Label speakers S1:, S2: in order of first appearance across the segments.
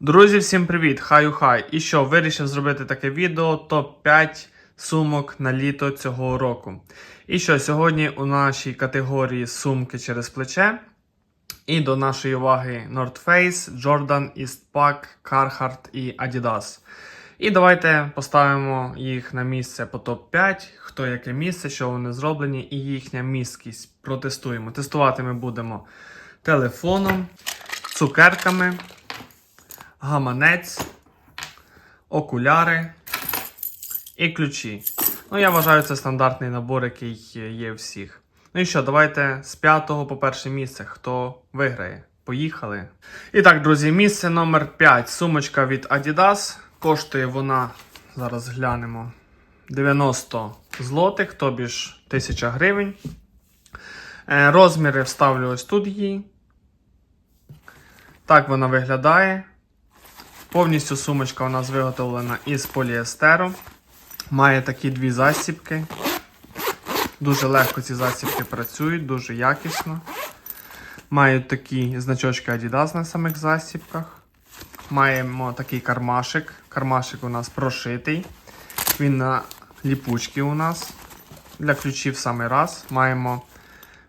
S1: Друзі, всім привіт! Хаю хай! І що, вирішив зробити таке відео топ-5 сумок на літо цього року. І що, сьогодні у нашій категорії сумки через плече. І до нашої уваги North Face, Jordan, Eastpak, Carhartt і Adidas. І давайте поставимо їх на місце по топ-5, хто яке місце, що вони зроблені, і їхня місткість. Протестуємо. Тестувати ми будемо телефоном, цукерками, гаманець, окуляри і ключі. Ну, я вважаю, це стандартний набор, який є у всіх. Ну і що, давайте з п'ятого по перше місце. Хто виграє? Поїхали. І так, друзі, місце номер 5. Сумочка від Adidas. Коштує вона, зараз глянемо, 90 злотих, тобі ж 1000 гривень. Е, Розміри вставлю ось тут її. Так вона виглядає. Повністю сумочка у нас виготовлена із поліестеру. Має такі дві засібки. Дуже легко ці засібки працюють, дуже якісно. Мають такі значочки Adidas на самих засібках. Маємо такий кармашик. Кармашик у нас прошитий. Він на ліпучці у нас. Для ключів в самий раз. Маємо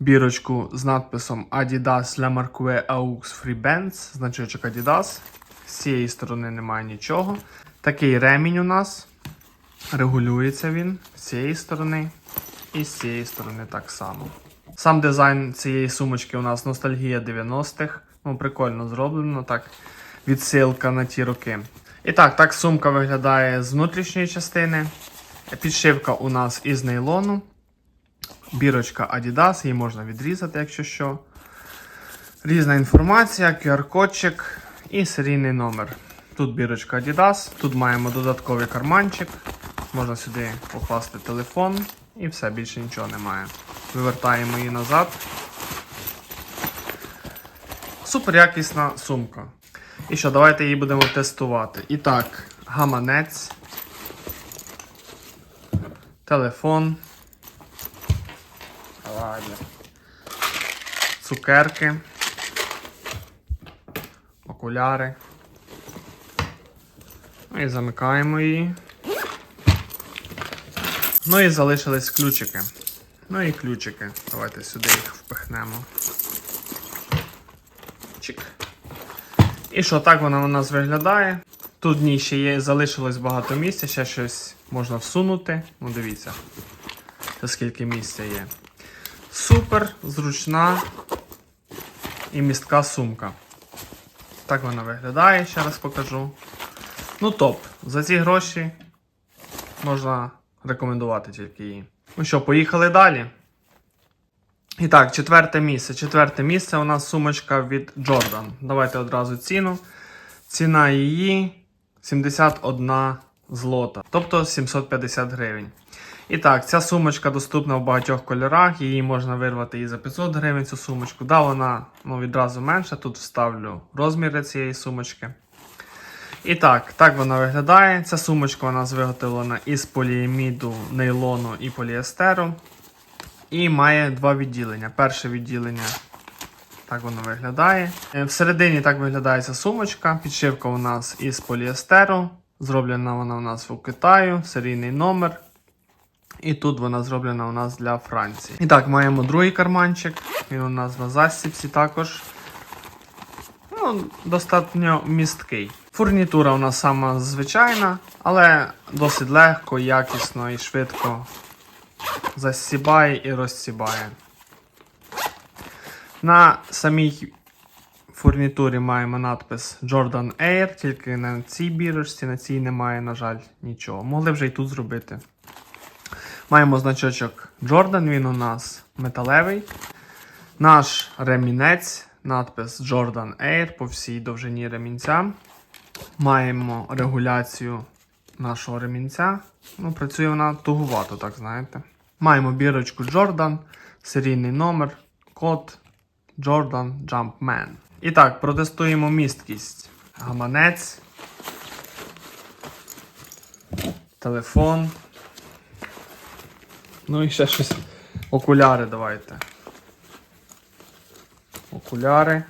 S1: бірочку з надписом Adidas La Marque Aux Free Bands, значочок Adidas. З цієї сторони немає нічого. Такий ремінь у нас. Регулюється він з цієї сторони і з цієї сторони так само. Сам дизайн цієї сумочки у нас ностальгія 90-х. Ну, прикольно зроблено, так. Відсилка на ті роки. І так, так сумка виглядає з внутрішньої частини. Підшивка у нас із нейлону. Бірочка Adidas, її можна відрізати, якщо що. Різна інформація, QR-кодчик і серійний номер. Тут бірочка Adidas, тут маємо додатковий карманчик. Можна сюди покласти телефон і все, більше нічого немає. Вивертаємо її назад. Супер якісна сумка. І що, давайте її будемо тестувати. І так, гаманець, телефон, цукерки, окуляри. Ну і замикаємо її. Ну і залишились ключики. Ну і ключики. Давайте сюди їх впихнемо. Чик. І що, так вона у нас виглядає. Тут в ній ще є, залишилось багато місця, ще щось можна всунути. Ну, дивіться, це скільки місця є. Супер, зручна і містка сумка. Так вона виглядає, ще раз покажу. Ну, топ. За ці гроші можна рекомендувати тільки її. Ну що, поїхали далі. І так, четверте місце. Четверте місце у нас сумочка від Jordan. Давайте одразу ціну. Ціна її 71 злота, тобто 750 гривень. І так, ця сумочка доступна в багатьох кольорах, її можна вирвати і за 500 гривень цю сумочку. Да, вона ну, відразу менша. Тут вставлю розміри цієї сумочки. І так, так вона виглядає. Ця сумочка у нас виготовлена із поліаміду, нейлону і поліестеру. І має два відділення. Перше відділення так воно виглядає. Е, Всередині так виглядає ця сумочка. Підшивка у нас із поліестеру. Зроблена вона у нас у Китаю, серійний номер. І тут вона зроблена у нас для Франції. І так, маємо другий карманчик. Він у нас на засібці також. Ну, достатньо місткий. Фурнітура у нас сама звичайна, але досить легко, якісно і швидко засібає і розсібає. На самій фурнітурі маємо надпис Jordan Air, тільки на цій бірочці, на цій немає, на жаль, нічого. Могли вже і тут зробити. Маємо значочок Jordan, він у нас металевий. Наш ремінець, надпис Jordan Air по всій довжині ремінця. Маємо регуляцію нашого ремінця. Ну, працює вона тугувато, так знаєте. Маємо бірочку Jordan, серійний номер, код Jordan Jumpman. І так, протестуємо місткість. Гаманець, телефон. Ну і ще щось. Окуляри давайте. Окуляри.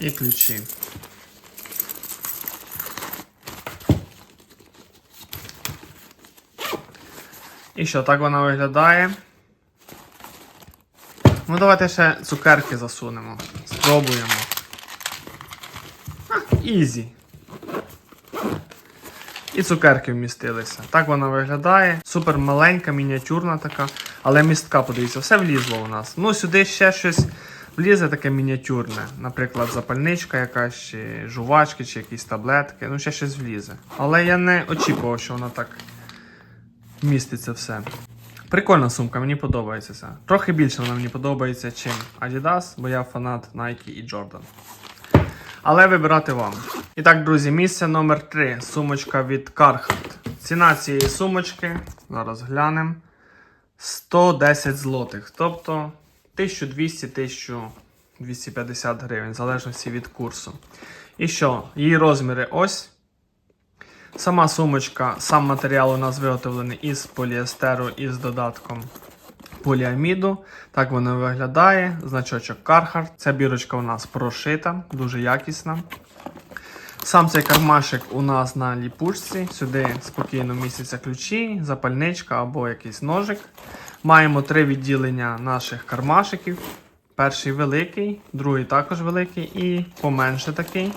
S1: І ключі. І що, так вона виглядає. Ну, давайте ще цукерки засунемо. Спробуємо. Ізі. І цукерки вмістилися. Так вона виглядає. Супер маленька, мініатюрна така. Але містка, подивіться, все влізло у нас. Ну, сюди ще щось влізе таке мініатюрне. Наприклад, запальничка якась, чи жувачки, чи якісь таблетки. Ну, ще щось влізе. Але я не очікував, що вона так вміститься все. Прикольна сумка, мені подобається це. Трохи більше вона мені подобається, чим Adidas, бо я фанат Nike і Jordan. Але вибирати вам. І так, друзі, місце номер 3 Сумочка від Carhartt. Ціна цієї сумочки, зараз глянемо. 110 злотих. Тобто 1200-1250 гривень, в залежності від курсу. І що? Її розміри ось. Сама сумочка, сам матеріал у нас виготовлений із поліестеру із додатком поліаміду. Так вона виглядає. Значочок Carhartt. Ця бірочка у нас прошита, дуже якісна. Сам цей кармашик у нас на ліпучці. Сюди спокійно містяться ключі, запальничка або якийсь ножик. Маємо три відділення наших кармашиків. Перший великий, другий також великий і поменше такий.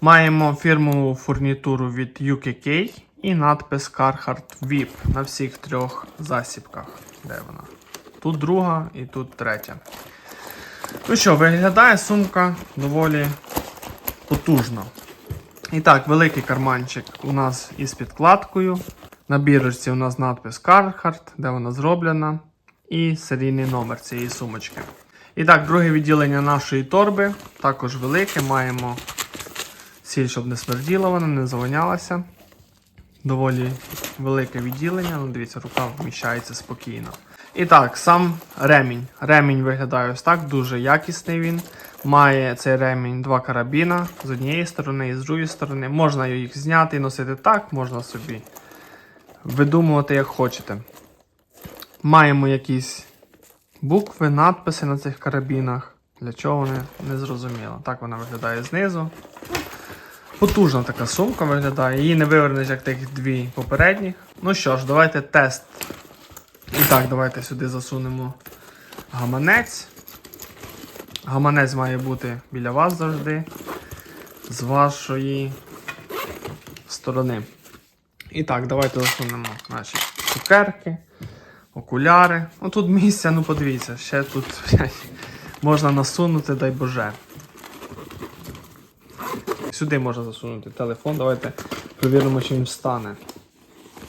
S1: Маємо фірмову фурнітуру від UKK і надпис Carhartt VIP на всіх трьох засібках. Де вона? Тут друга і тут третя. Ну що, виглядає сумка доволі потужно. І так, великий карманчик у нас із підкладкою. На бірочці у нас надпис Carhartt, де вона зроблена, і серійний номер цієї сумочки. І так, друге відділення нашої торби, також велике. Маємо сіль, щоб не смерділа вона, не завонялася. Доволі велике відділення, ну дивіться, рука вміщається спокійно. І так, сам ремінь. Ремінь виглядає ось так, дуже якісний він. Має цей ремінь два карабіна з однієї сторони і з другої сторони. Можна їх зняти і носити так, можна собі видумувати як хочете. Маємо якісь букви, надписи на цих карабінах. Для чого вони не зрозуміло. Так вона виглядає знизу. Потужна така сумка виглядає. Її не вивернеш, як тих дві попередніх. Ну що ж, давайте тест. І так, давайте сюди засунемо гаманець. Гаманець має бути біля вас завжди. З вашої сторони. І так, давайте засунемо наші цукерки, окуляри. Ну тут місця, ну подивіться, ще тут можна насунути, дай Боже. Сюди можна засунути телефон. Давайте перевіримо, чи він встане.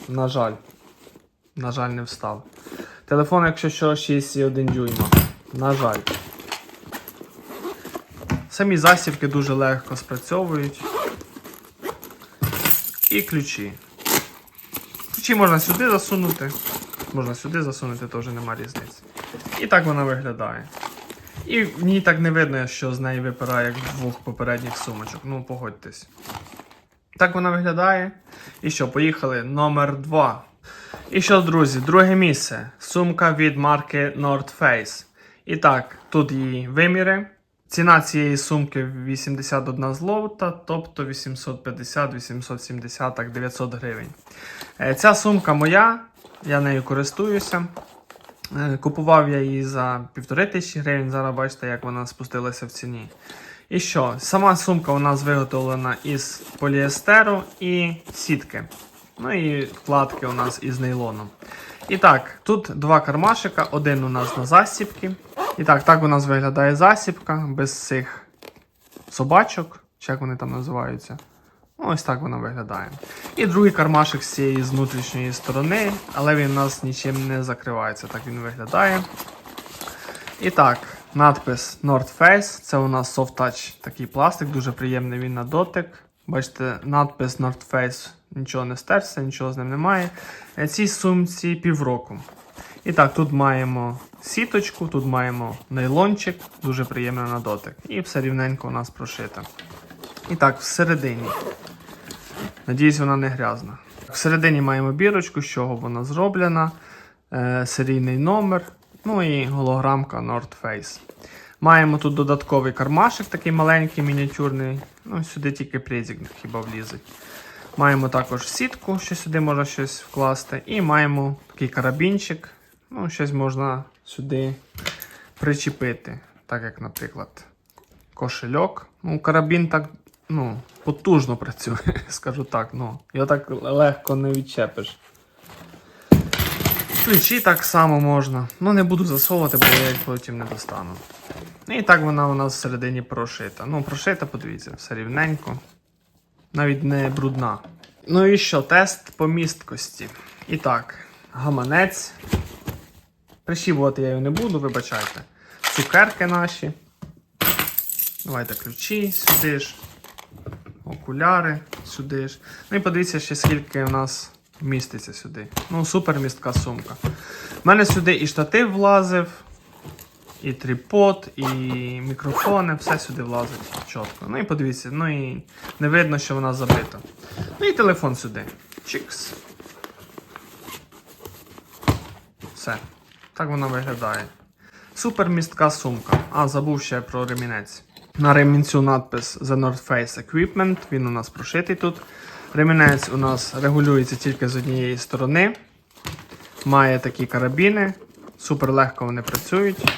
S1: На жаль. На жаль, не встав. Телефон, якщо що, 6,1 дюйма. На жаль. Самі засібки дуже легко спрацьовують. І ключі. Ключі можна сюди засунути. Можна сюди засунути, теж нема різниці. І так вона виглядає. І в ній так не видно, що з неї випирає, як двох попередніх сумочок. Ну, погодьтесь. Так вона виглядає. І що, поїхали. Номер 2. І що, друзі, друге місце. Сумка від марки North Face. І так, тут її виміри. Ціна цієї сумки 81 злота, тобто 850-870, так 900 гривень. Е, Ця сумка моя, я нею користуюся. Е, Купував я її за півтори тисячі гривень. Зараз бачите, як вона спустилася в ціні. І що? Сама сумка у нас виготовлена із поліестеру і сітки. Ну і вкладки у нас із нейлоном. І так, тут два кармашика, один у нас на засібки. І так, так у нас виглядає засібка без цих собачок, чи як вони там називаються. Ось так вона виглядає. І другий кармашик з цієї внутрішньої сторони, але він у нас нічим не закривається. Так він виглядає. І так, надпис North Face. Це у нас Soft Touch такий пластик, дуже приємний він на дотик. Бачите, надпис North Face нічого не стерся, нічого з ним немає. Е, Цій сумці півроку. І так, тут маємо сіточку, тут маємо нейлончик, дуже приємно на дотик. І все рівненько у нас прошито. І так, всередині. Надіюсь, вона не грязна. Всередині маємо бірочку, з чого вона зроблена, е, серійний номер, ну і голограмка North Face. Маємо тут додатковий кармашик, такий маленький, мініатюрний. Ну, сюди тільки презик хіба влізить. Маємо також сітку, що сюди можна щось вкласти. І маємо такий карабінчик. Ну, щось можна сюди причепити. Так як, наприклад, кошельок. Ну, карабін так ну, потужно працює, скажу так. Ну, його так легко не відчепиш. Ключі так само можна. Ну, не буду засовувати, бо я їх потім не достану. І так вона у нас всередині прошита. Ну, прошита, подивіться, все рівненько. Навіть не брудна. Ну і що, тест по місткості. І так, гаманець. Прищіпувати я його не буду, вибачайте. Цукерки наші. Давайте ключі сюди ж. Окуляри сюди ж. Ну і подивіться ще скільки у нас міститься сюди. Ну, супер містка сумка. У мене сюди і штатив влазив, і трипод, і мікрофони, все сюди влазить чітко. Ну і подивіться, ну і не видно, що вона забита. Ну і телефон сюди. Чікс. Все. Так вона виглядає. Супер містка сумка. А, забув ще про ремінець. На ремінцю надпис The North Face Equipment. Він у нас прошитий тут. Ремінець у нас регулюється тільки з однієї сторони. Має такі карабіни. Супер легко вони працюють.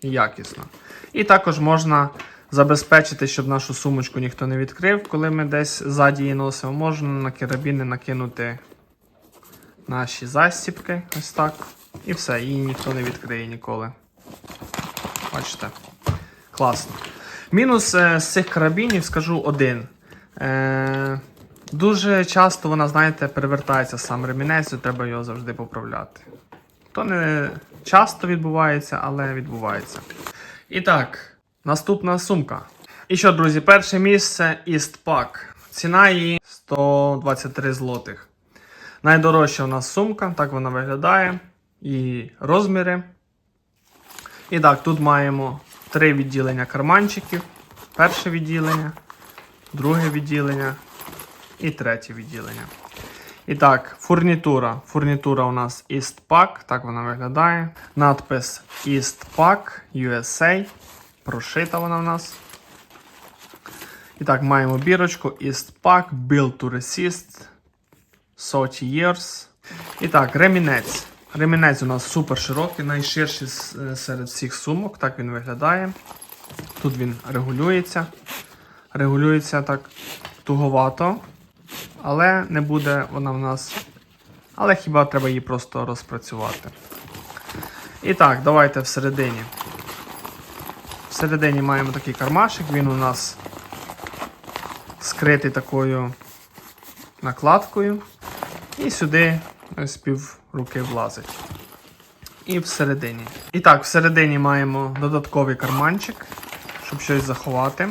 S1: І якісно. І також можна забезпечити, щоб нашу сумочку ніхто не відкрив, коли ми десь ззаді її носимо. Можна на карабіни накинути наші застіпки. Ось так. І все, її ніхто не відкриє ніколи. Бачите? Класно. Мінус е, з цих карабінів скажу один. Е, дуже часто вона, знаєте, перевертається сам ремінець, і треба його завжди поправляти. То не часто відбувається, але відбувається. І так, наступна сумка. І що, друзі, перше місце Eastpak. Ціна її 123 злотих. Найдорожча у нас сумка, так вона виглядає. І розміри. І так, тут маємо три відділення карманчиків. Перше відділення, друге відділення і третє відділення. І так, фурнітура. Фурнітура у нас Eastpak, так вона виглядає. Надпис Eastpak USA. Прошита вона у нас. І так, маємо бірочку Eastpak Built to Resist 30 Years. І так, ремінець. Ремінець у нас супер широкий, найширший е, серед всіх сумок. Так він виглядає. Тут він регулюється. Регулюється так туговато. Але не буде вона в нас. Але хіба треба її просто розпрацювати. І так, давайте всередині. Всередині маємо такий кармашик, він у нас скритий такою накладкою. І сюди ось пів руки влазить. І всередині. І так, всередині маємо додатковий карманчик, щоб щось заховати.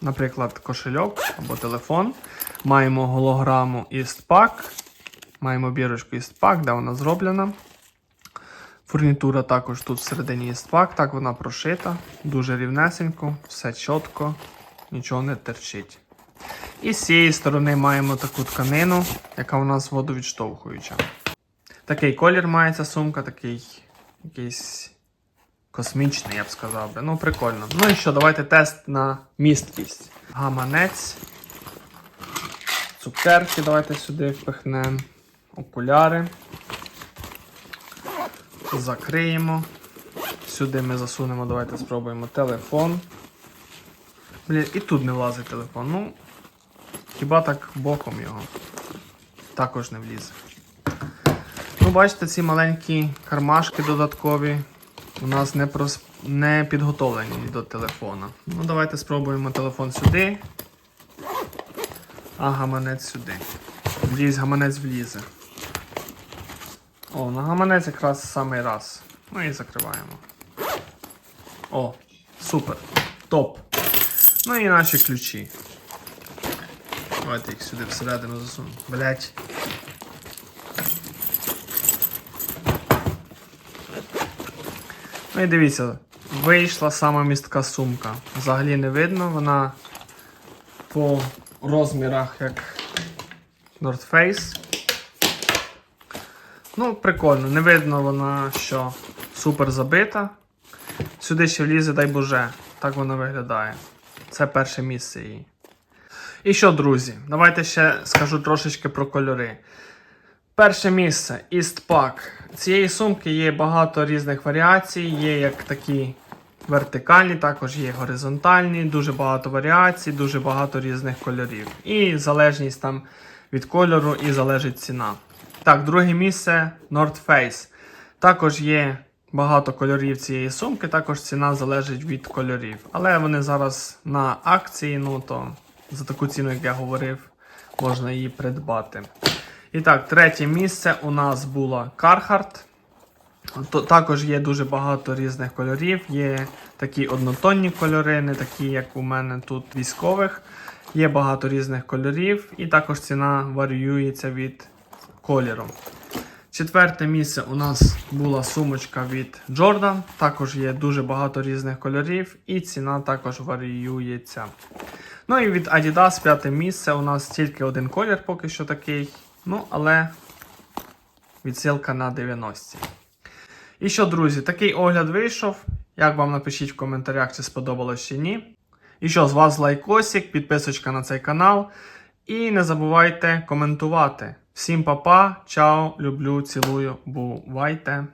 S1: Наприклад, кошельок або телефон. Маємо голограму Eastpak. Маємо бірочку Eastpak, де вона зроблена. Фурнітура також тут всередині Eastpak. Так вона прошита, дуже рівнесенько, все чітко, нічого не терчить. І з цієї сторони маємо таку тканину, яка у нас водовідштовхуюча. Такий колір має ця сумка, такий якийсь космічний, я б сказав би. Ну, прикольно. Ну і що, давайте тест на місткість. Гаманець. Цукерки давайте сюди впихнемо. Окуляри. Закриємо. Сюди ми засунемо, давайте спробуємо телефон. Блін, і тут не влазить телефон. Ну, хіба так боком його. Також не влізе. Ну, бачите, ці маленькі кармашки додаткові у нас не, прос... не підготовлені до телефона. Ну, давайте спробуємо телефон сюди. А гаманець сюди. Надіюсь, гаманець влізе. О, на гаманець якраз самий раз. Ну і закриваємо. О, супер. Топ. Ну і наші ключі. Давайте їх сюди всередину засунемо. Блять. Ну і дивіться, вийшла сама містка сумка. Взагалі не видно, вона по розмірах як North Face. Ну, прикольно, не видно вона, що супер забита. Сюди ще влізе, дай Боже. Так воно виглядає. Це перше місце її. І що, друзі, давайте ще скажу трошечки про кольори. Перше місце Pack. Цієї сумки є багато різних варіацій, є як такі вертикальні, також є горизонтальні, дуже багато варіацій, дуже багато різних кольорів. І залежність там від кольору і залежить ціна. Так, друге місце North Face. Також є багато кольорів цієї сумки, також ціна залежить від кольорів. Але вони зараз на акції, ну то за таку ціну, як я говорив, можна її придбати. І так, третє місце у нас була Carhartt. Також є дуже багато різних кольорів. Є такі однотонні кольори, не такі, як у мене тут військових. Є багато різних кольорів, і також ціна варіюється від кольору. Четверте місце у нас була сумочка від Jordan. Також є дуже багато різних кольорів, і ціна також варіюється. Ну і від Adidas п'яте місце. У нас тільки один колір поки що такий. Ну, але відсилка на 90. І що, друзі, такий огляд вийшов. Як вам напишіть в коментарях, чи сподобалось чи ні. І що, з вас лайкосик, підписочка на цей канал. І не забувайте коментувати. Всім па-па, чао, люблю, цілую, бувайте.